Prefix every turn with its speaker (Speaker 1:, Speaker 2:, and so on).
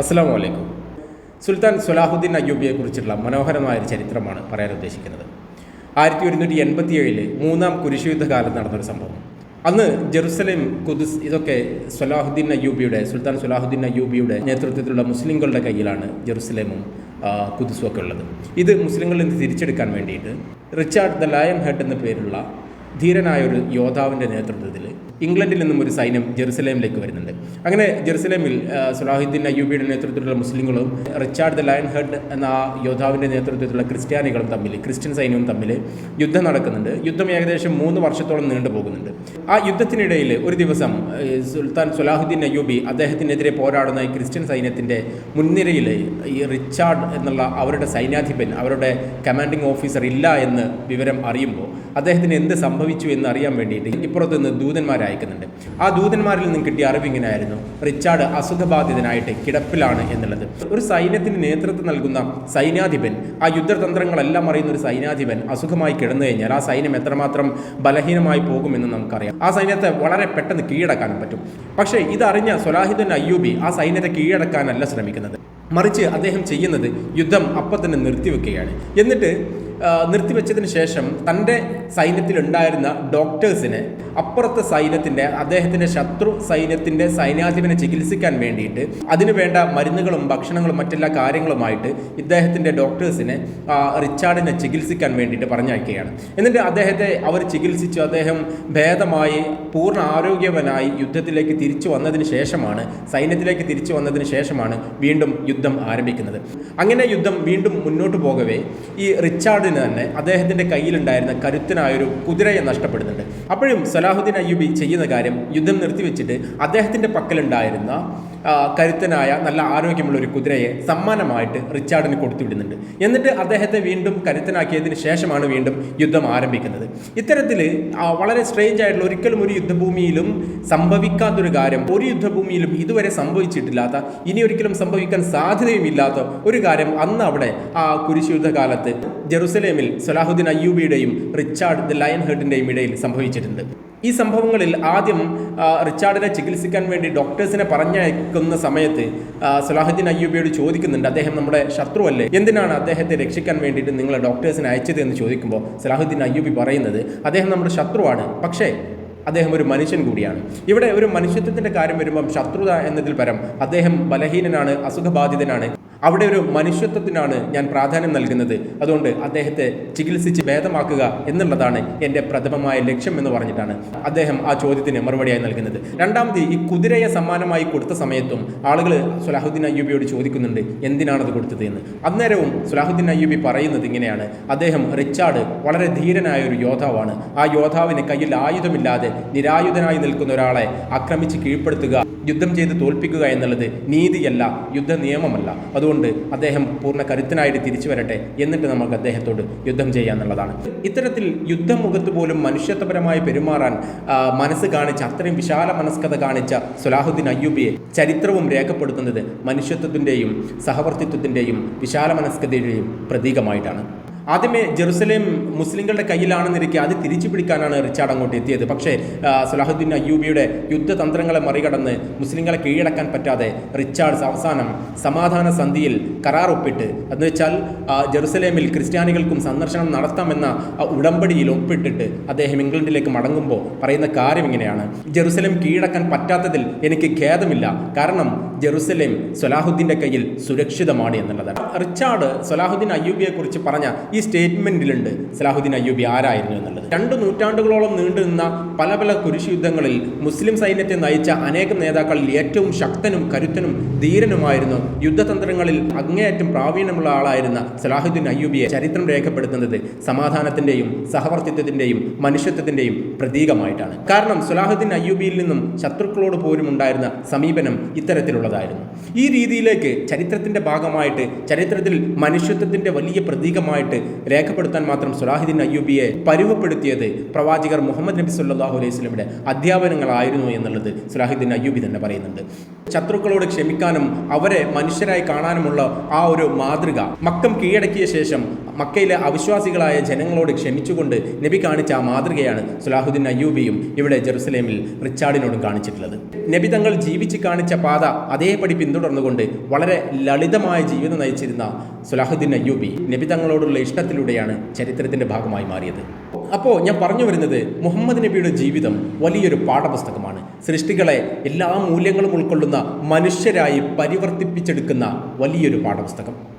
Speaker 1: അസ്സാം വലൈക്കും സുൽത്താൻ സുലാഹുദ്ദീൻ അയ്യൂബിയെ കുറിച്ചുള്ള മനോഹരമായ ഒരു ചരിത്രമാണ് പറയാൻ ഉദ്ദേശിക്കുന്നത്. ആയിരത്തി ഒരുന്നൂറ്റി എൺപത്തി ഏഴിലെ മൂന്നാം കുരിശുയുദ്ധകാലം നടന്നൊരു സംഭവം. അന്ന് ജെറുസലേം കുദുസ് ഇതൊക്കെ സുലാഹുദ്ദീൻ അയ്യൂബിയുടെ സുൽത്താൻ സുലാഹുദ്ദീൻ അയ്യൂബിയുടെ നേതൃത്വത്തിലുള്ള മുസ്ലിങ്ങളുടെ കയ്യിലാണ് ജെറുസലേമും കുദുസും ഒക്കെ ഉള്ളത്. ഇത് മുസ്ലിങ്ങളിൽ നിന്ന് തിരിച്ചെടുക്കാൻ വേണ്ടിയിട്ട് റിച്ചാർഡ് ദ ലയൺ ഹെഡ് എന്ന പേരുള്ള ധീരനായ ഒരു യോദ്ധാവിന്റെ നേതൃത്വത്തിൽ ഇംഗ്ലണ്ടിൽ നിന്നും ഒരു സൈന്യം ജെറുസലേമിലേക്ക് വരുന്നുണ്ട്. അങ്ങനെ ജെറുസലേമിൽ സുലാഹുദ്ദീൻ അയ്യൂബിയുടെ നേതൃത്വത്തിലുള്ള മുസ്ലിങ്ങളും റിച്ചാർഡ് ദ ലയൺ ഹെഡ് എന്ന ആ യോദ്ധാവിന്റെ നേതൃത്വത്തിലുള്ള ക്രിസ്ത്യാനികളും തമ്മിൽ ക്രിസ്ത്യൻ സൈന്യവും തമ്മിൽ യുദ്ധം നടക്കുന്നുണ്ട്. യുദ്ധം ഏകദേശം മൂന്ന് വർഷത്തോളം നീണ്ടു പോകുന്നുണ്ട്. ആ യുദ്ധത്തിനിടയിൽ ഒരു ദിവസം സുൽത്താൻ സുലാഹുദ്ദീൻ അയ്യൂബി അദ്ദേഹത്തിനെതിരെ പോരാടുന്ന ഈ ക്രിസ്ത്യൻ സൈന്യത്തിന്റെ മുൻനിരയിൽ ഈ റിച്ചാർഡ് എന്നുള്ള അവരുടെ സൈന്യാധിപൻ അവരുടെ കമാൻഡിംഗ് ഓഫീസർ ഇല്ല എന്ന് വിവരം അറിയുമ്പോൾ അദ്ദേഹത്തിന് എന്ത് സംഭവിച്ചു എന്ന് അറിയാൻ വേണ്ടിയിട്ട് ഇപ്പുറത്ത് നിന്ന് ദൂതന്മാരെ അയക്കുന്നുണ്ട്. ആ ദൂതന്മാരിൽ നിന്നും കിട്ടിയ അറിവ് ഇങ്ങനെയായിരുന്നു. റിച്ചാർഡ് അസുഖബാധിതനായിട്ട് കിടപ്പിലാണ് എന്നുള്ളത്. ഒരു സൈന്യത്തിന് നേതൃത്വം നൽകുന്ന സൈന്യാധിപൻ ആ യുദ്ധതന്ത്രങ്ങളെല്ലാം അറിയുന്ന ഒരു സൈന്യാധിപൻ അസുഖമായി കിടന്നു കഴിഞ്ഞാൽ ആ സൈന്യം എത്രമാത്രം ബലഹീനമായി പോകുമെന്ന് നമുക്കറിയാം. ആ സൈന്യത്തെ വളരെ പെട്ടെന്ന് കീഴടക്കാനും പറ്റും. പക്ഷേ ഇതറിഞ്ഞ സൊലാഹിദുൻ അയ്യൂബി ആ സൈന്യത്തെ കീഴടക്കാനല്ല ശ്രമിക്കുന്നത്. മറിച്ച് അദ്ദേഹം ചെയ്യുന്നത് യുദ്ധം അപ്പം തന്നെ നിർത്തിവെക്കുകയാണ്. എന്നിട്ട് നിർത്തിവെച്ചതിന് ശേഷം തന്റെ സൈന്യത്തിലുണ്ടായിരുന്ന ഡോക്ടേഴ്സിനെ അപ്പുറത്തെ സൈന്യത്തിന്റെ അദ്ദേഹത്തിന്റെ ശത്രു സൈന്യത്തിന്റെ സൈന്യാധിപനെ ചികിത്സിക്കാൻ വേണ്ടിയിട്ട് അതിനുവേണ്ട മരുന്നുകളും ഭക്ഷണങ്ങളും മറ്റെല്ലാ കാര്യങ്ങളുമായിട്ട് ഇദ്ദേഹത്തിന്റെ ഡോക്ടേഴ്സിനെ റിച്ചാർഡിനെ ചികിത്സിക്കാൻ വേണ്ടിയിട്ട് പറഞ്ഞയക്കുകയാണ്. എന്നിട്ട് അദ്ദേഹത്തെ അവർ ചികിത്സിച്ചു. അദ്ദേഹം ഭേദമായി പൂർണ ആരോഗ്യവനായി യുദ്ധത്തിലേക്ക് തിരിച്ചു വന്നതിന് ശേഷമാണ് സൈന്യത്തിലേക്ക് തിരിച്ചു വന്നതിന് ശേഷമാണ് വീണ്ടും യുദ്ധം ആരംഭിക്കുന്നത്. അങ്ങനെ യുദ്ധം വീണ്ടും മുന്നോട്ട് പോകവേ ഈ റിച്ചാർഡിന് തന്നെ അദ്ദേഹത്തിന്റെ കയ്യിലുണ്ടായിരുന്ന കരുത്തനായൊരു കുതിരയെ നഷ്ടപ്പെടുന്നുണ്ട്. അപ്പോഴും സലാഹുദ്ദീൻ അയ്യൂബി ചെയ്യുന്ന കാര്യം യുദ്ധം നിർത്തിവെച്ചിട്ട് അദ്ദേഹത്തിന്റെ പക്കലുണ്ടായിരുന്ന കരുത്തനായ നല്ല ആരോഗ്യമുള്ള ഒരു കുതിരയെ സമ്മാനമായിട്ട് റിച്ചാർഡിന് കൊടുത്തുവിടുന്നുണ്ട് എന്നിട്ട് അദ്ദേഹത്തെ വീണ്ടും കരുത്തനാക്കിയതിന് ശേഷമാണ് വീണ്ടും യുദ്ധം ആരംഭിക്കുന്നത്. ഇത്തരത്തിൽ വളരെ സ്ട്രേഞ്ച് ആയിട്ടുള്ള ഒരിക്കലും ഒരു യുദ്ധഭൂമിയിലും സംഭവിക്കാത്തൊരു കാര്യം ഒരു യുദ്ധഭൂമിയിലും ഇതുവരെ സംഭവിച്ചിട്ടില്ലാത്ത ഇനി ഒരിക്കലും സംഭവിക്കാൻ സാധ്യതയുമില്ലാത്ത ഒരു കാര്യം അന്ന് അവിടെ ആ കുരിശുയുദ്ധകാലത്ത് ജെറുസലേമിൽ സലാഹുദ്ദീൻ അയ്യൂബിയുടെയും റിച്ചാർഡ് ദ ലയൻ ഹെർട്ടിന്റെയും ഇടയിൽ സംഭവിച്ചിട്ടുണ്ട്. ഈ സംഭവങ്ങളിൽ ആദ്യം റിച്ചാർഡിനെ ചികിത്സിക്കാൻ വേണ്ടി ഡോക്ടേഴ്സിനെ പറഞ്ഞയക്കുന്ന സമയത്ത് സലാഹുദ്ദീൻ അയ്യൂബിയോട് ചോദിക്കുന്നുണ്ട്. അദ്ദേഹം നമ്മുടെ ശത്രുവല്ലേ എന്തിനാണ് അദ്ദേഹത്തെ രക്ഷിക്കാൻ വേണ്ടിയിട്ട് നിങ്ങളെ ഡോക്ടേഴ്സിനെ അയച്ചത് എന്ന് ചോദിക്കുമ്പോൾ സലാഹുദ്ദീൻ അയ്യൂബി പറയുന്നത് അദ്ദേഹം നമ്മുടെ ശത്രുവാണ്. പക്ഷേ അദ്ദേഹം ഒരു മനുഷ്യൻ കൂടിയാണ്. ഇവിടെ ഒരു മനുഷ്യത്വത്തിന്റെ കാര്യം വരുമ്പം ശത്രുത എന്നതിൽ പരം അദ്ദേഹം ബലഹീനനാണ് അസുഖബാധിതനാണ്. അവിടെ ഒരു മനുഷ്യത്വത്തിനാണ് ഞാൻ പ്രാധാന്യം നൽകുന്നത്. അതുകൊണ്ട് അദ്ദേഹത്തെ ചികിത്സിച്ച് ഭേദമാക്കുക എന്നുള്ളതാണ് എന്റെ പ്രഥമമായ ലക്ഷ്യം എന്ന് പറഞ്ഞിട്ടാണ് അദ്ദേഹം ആ ചോദ്യത്തിന് മറുപടിയായി നൽകുന്നത്. രണ്ടാമത് ഈ കുതിരയെ സമ്മാനമായി കൊടുത്ത സമയത്തും ആളുകൾ സുലാഹുദ്ദീൻ അയ്യൂബിയോട് ചോദിക്കുന്നുണ്ട് എന്തിനാണത് കൊടുത്തത് എന്ന്. അന്നേരവും സുലാഹുദ്ദീൻ അയ്യൂബി പറയുന്നത് ഇങ്ങനെയാണ്. അദ്ദേഹം റിച്ചാർഡ് വളരെ ധീരനായ ഒരു യോദ്ധാവാണ്. ആ യോദ്ധാവിന് കയ്യിൽ ആയുധമില്ലാതെ നിരായുധനായി നിൽക്കുന്ന ഒരാളെ ആക്രമിച്ച് കീഴ്പ്പെടുത്തുക യുദ്ധം ചെയ്ത് തോൽപ്പിക്കുക എന്നുള്ളത് നീതിയല്ല യുദ്ധ നിയമമല്ല അതുകൊണ്ട് അദ്ദേഹം പൂർണ കരുത്തനായിട്ട് തിരിച്ചു വരട്ടെ എന്നിട്ട് നമുക്ക് അദ്ദേഹത്തോട് യുദ്ധം ചെയ്യാന്നുള്ളതാണ് ഇത്തരത്തിൽ യുദ്ധമുഖത്ത് പോലും മനുഷ്യത്വപരമായി പെരുമാറാൻ മനസ്സ് കാണിച്ച അത്രയും വിശാല മനസ്കത കാണിച്ച സുലാഹുദ്ദീൻ അയ്യൂബിയെ ചരിത്രവും രേഖപ്പെടുത്തുന്നത് മനുഷ്യത്വത്തിന്റെയും സഹവർത്തിത്വത്തിന്റെയും വിശാല മനസ്കതയുടെയും പ്രതീകമായിട്ടാണ്. ആദ്യമേ ജെറുസലേം മുസ്ലിങ്ങളുടെ കയ്യിലാണെന്നിരിക്കെ അത് തിരിച്ചു പിടിക്കാനാണ് റിച്ചാർഡ് അങ്ങോട്ട് എത്തിയത്. പക്ഷേ സലാഹുദ്ദീൻ അയ്യൂബിയുടെ യുദ്ധതന്ത്രങ്ങളെ മറികടന്ന് മുസ്ലിങ്ങളെ കീഴടക്കാൻ പറ്റാതെ റിച്ചാർഡ്സ് അവസാനം സമാധാന സന്ധിയിൽ കരാർ ഒപ്പിട്ട്. എന്ന് വെച്ചാൽ ജെറുസലേമിൽ ക്രിസ്ത്യാനികൾക്കും സന്ദർശനം നടത്താമെന്ന ഉടമ്പടിയിൽ ഒപ്പിട്ടിട്ട് അദ്ദേഹം ഇംഗ്ലണ്ടിലേക്ക് മടങ്ങുമ്പോൾ പറയുന്ന കാര്യം ഇങ്ങനെയാണ്. ജെറുസലേം കീഴടക്കാൻ പറ്റാത്തതിൽ എനിക്ക് ഖേദമില്ല. കാരണം ജെറുസലേം സലാഹുദ്ദീന്റെ കയ്യിൽ സുരക്ഷിതമാണ് എന്നുള്ളതാണ്. റിച്ചാർഡ് സലാഹുദ്ദീൻ അയ്യൂബിയെക്കുറിച്ച് പറഞ്ഞ ഈ സ്റ്റേറ്റ്മെന്റിലുണ്ട് സലാഹുദ്ദീൻ അയ്യൂബി ആരായിരുന്നു എന്നുള്ളത്. രണ്ട് നൂറ്റാണ്ടുകളോളം നീണ്ടുനിന്ന പല പല കുരിശ് യുദ്ധങ്ങളിൽ മുസ്ലിം സൈന്യത്തെ നയിച്ച അനേകം നേതാക്കളിൽ ഏറ്റവും ശക്തനും കരുത്തനും ധീരനുമായിരുന്നു യുദ്ധതന്ത്രങ്ങളിൽ അങ്ങേയറ്റം പ്രാവീണ്യമുള്ള ആളായിരുന്ന സലാഹുദ്ദീൻ അയ്യൂബിയെ ചരിത്രം രേഖപ്പെടുത്തുന്നത് സമാധാനത്തിന്റെയും സഹവർത്തിത്വത്തിന്റെയും മനുഷ്യത്വത്തിന്റെയും പ്രതീകമായിട്ടാണ്. കാരണം സലാഹുദ്ദീൻ അയ്യൂബിയിൽ നിന്നും ശത്രുക്കളോട് പോലും ഉണ്ടായിരുന്ന സമീപനം ഇത്തരത്തിലുള്ളതായിരുന്നു ഈ രീതിയിലേക്ക് ചരിത്രത്തിന്റെ ഭാഗമായിട്ട് ചരിത്രത്തിൽ മനുഷ്യത്വത്തിന്റെ വലിയ പ്രതീകമായിട്ട് രേഖപ്പെടുത്താൻ മാത്രം സുലാഹിദ്ദീൻ അയ്യൂബിയെ പരുവപ്പെടുത്തിയത് പ്രവാചകർ മുഹമ്മദ് നബി സല്ലാഹു അലൈഹി സ്വലമിയുടെ അധ്യാപനങ്ങളായിരുന്നു എന്നുള്ളത് സുലാഹിദ്ദീൻ അയ്യൂബി തന്നെ പറയുന്നുണ്ട്. ശത്രുക്കളോട് ക്ഷമിക്കാനും അവരെ മനുഷ്യരായി കാണാനുമുള്ള ആ ഒരു മാതൃക. മക്കം കീഴടക്കിയ ശേഷം മക്കയിലെ അവിശ്വാസികളായ ജനങ്ങളോട് ക്ഷമിച്ചുകൊണ്ട് നബി കാണിച്ച ആ മാതൃകയാണ് സുലാഹുദ്ദീൻ അയ്യൂബിയും ഇവിടെ ജെറുസലേമിൽ റിച്ചാർഡിനോടും കാണിച്ചിട്ടുള്ളത്. നബി തങ്ങൾ ജീവിച്ച് കാണിച്ച പാത അതേപടി പിന്തുടർന്നുകൊണ്ട് വളരെ ലളിതമായ ജീവിതം നയിച്ചിരുന്ന സുലാഹുദ്ദീൻ അയ്യൂബി നബി തങ്ങളോടുള്ള ഇഷ്ടത്തിലൂടെയാണ് ചരിത്രത്തിന്റെ ഭാഗമായി മാറിയത്. അപ്പോൾ ഞാൻ പറഞ്ഞു വരുന്നത് മുഹമ്മദ് നബിയുടെ ജീവിതം വലിയൊരു പാഠപുസ്തകമാണ്. സൃഷ്ടികളെ എല്ലാ മൂല്യങ്ങളും ഉൾക്കൊള്ളുന്ന മനുഷ്യരായി പരിവർത്തിപ്പിച്ചെടുക്കുന്ന വലിയൊരു പാഠപുസ്തകം.